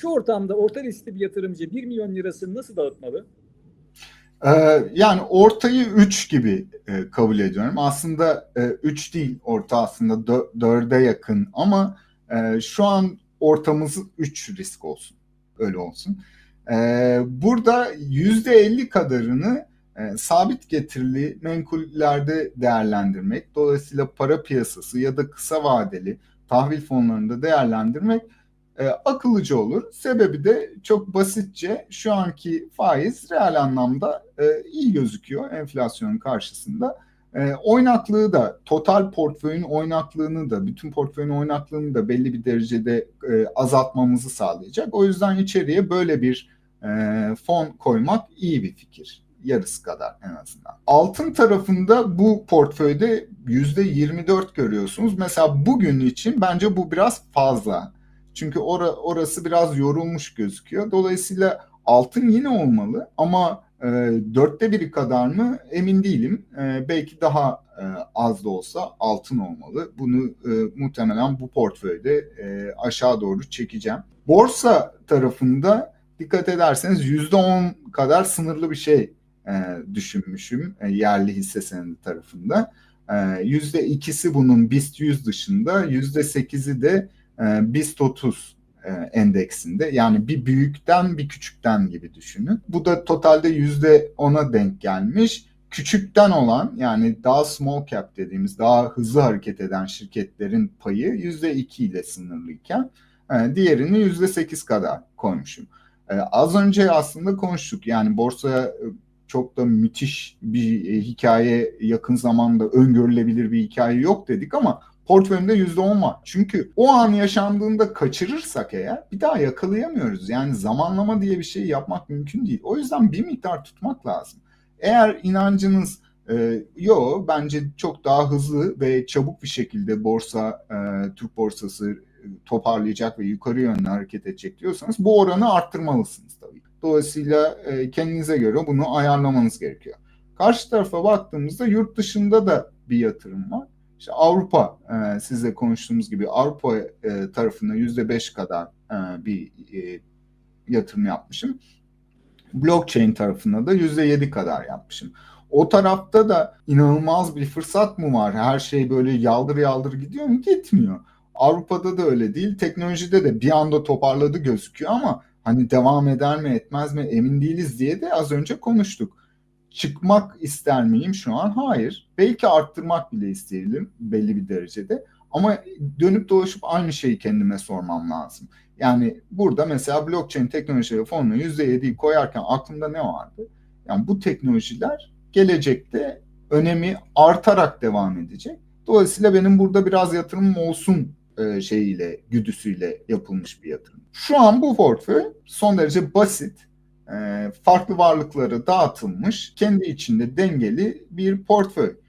Şu ortamda orta riskli bir yatırımcı 1 milyon lirasını nasıl dağıtmalı? Ee, yani ortayı 3 gibi e, kabul ediyorum. Aslında 3 değil, orta aslında 4'e yakın ama e, şu an ortamız 3 risk olsun. Öyle olsun. Ee, burada %50 kadarını e, sabit getirili menkullerde değerlendirmek, dolayısıyla para piyasası ya da kısa vadeli tahvil fonlarında değerlendirmek e, akıllıca olur. Sebebi de çok basitçe şu anki faiz reel anlamda e, iyi gözüküyor enflasyonun karşısında. E, oynaklığı da total portföyün oynaklığını da bütün portföyün oynaklığını da belli bir derecede e, azaltmamızı sağlayacak. O yüzden içeriye böyle bir e, fon koymak iyi bir fikir yarısı kadar en azından. Altın tarafında bu portföyde %24 görüyorsunuz. Mesela bugün için bence bu biraz fazla. Çünkü ora, orası biraz yorulmuş gözüküyor. Dolayısıyla altın yine olmalı ama e, dörtte biri kadar mı emin değilim. E, belki daha e, az da olsa altın olmalı. Bunu e, muhtemelen bu portföyde e, aşağı doğru çekeceğim. Borsa tarafında dikkat ederseniz %10 kadar sınırlı bir şey e, düşünmüşüm e, yerli hisse senedi tarafında. Yüzde ikisi bunun BIST 100 dışında, yüzde sekizi de e, BIST 30 e, endeksinde. Yani bir büyükten bir küçükten gibi düşünün. Bu da totalde yüzde ona denk gelmiş. Küçükten olan yani daha small cap dediğimiz daha hızlı hareket eden şirketlerin payı yüzde iki ile sınırlıyken e, diğerini yüzde sekiz kadar koymuşum. Az önce aslında konuştuk yani borsaya çok da müthiş bir hikaye yakın zamanda öngörülebilir bir hikaye yok dedik ama portföyümde %10 var. Çünkü o an yaşandığında kaçırırsak eğer bir daha yakalayamıyoruz. Yani zamanlama diye bir şey yapmak mümkün değil. O yüzden bir miktar tutmak lazım. Eğer inancınız e, yo bence çok daha hızlı ve çabuk bir şekilde borsa, e, Türk borsası toparlayacak ve yukarı yönlü hareket edecek diyorsanız bu oranı arttırmalısınız tabii. Dolayısıyla e, kendinize göre bunu ayarlamanız gerekiyor. Karşı tarafa baktığımızda yurt dışında da bir yatırım var. İşte Avrupa e, sizle konuştuğumuz gibi Avrupa e, tarafına yüzde beş kadar e, bir e, yatırım yapmışım. Blockchain tarafına da yüzde yedi kadar yapmışım. O tarafta da inanılmaz bir fırsat mı var? Her şey böyle yaldır yaldır gidiyor mu? Gitmiyor. Avrupa'da da öyle değil. Teknolojide de bir anda toparladı gözüküyor ama hani devam eder mi etmez mi emin değiliz diye de az önce konuştuk çıkmak ister miyim şu an? Hayır. Belki arttırmak bile isteyelim belli bir derecede. Ama dönüp dolaşıp aynı şeyi kendime sormam lazım. Yani burada mesela blockchain teknolojileri fonuna %7'yi koyarken aklımda ne vardı? Yani bu teknolojiler gelecekte önemi artarak devam edecek. Dolayısıyla benim burada biraz yatırımım olsun e, şeyiyle, güdüsüyle yapılmış bir yatırım. Şu an bu portföy son derece basit farklı varlıkları dağıtılmış, kendi içinde dengeli bir portföy.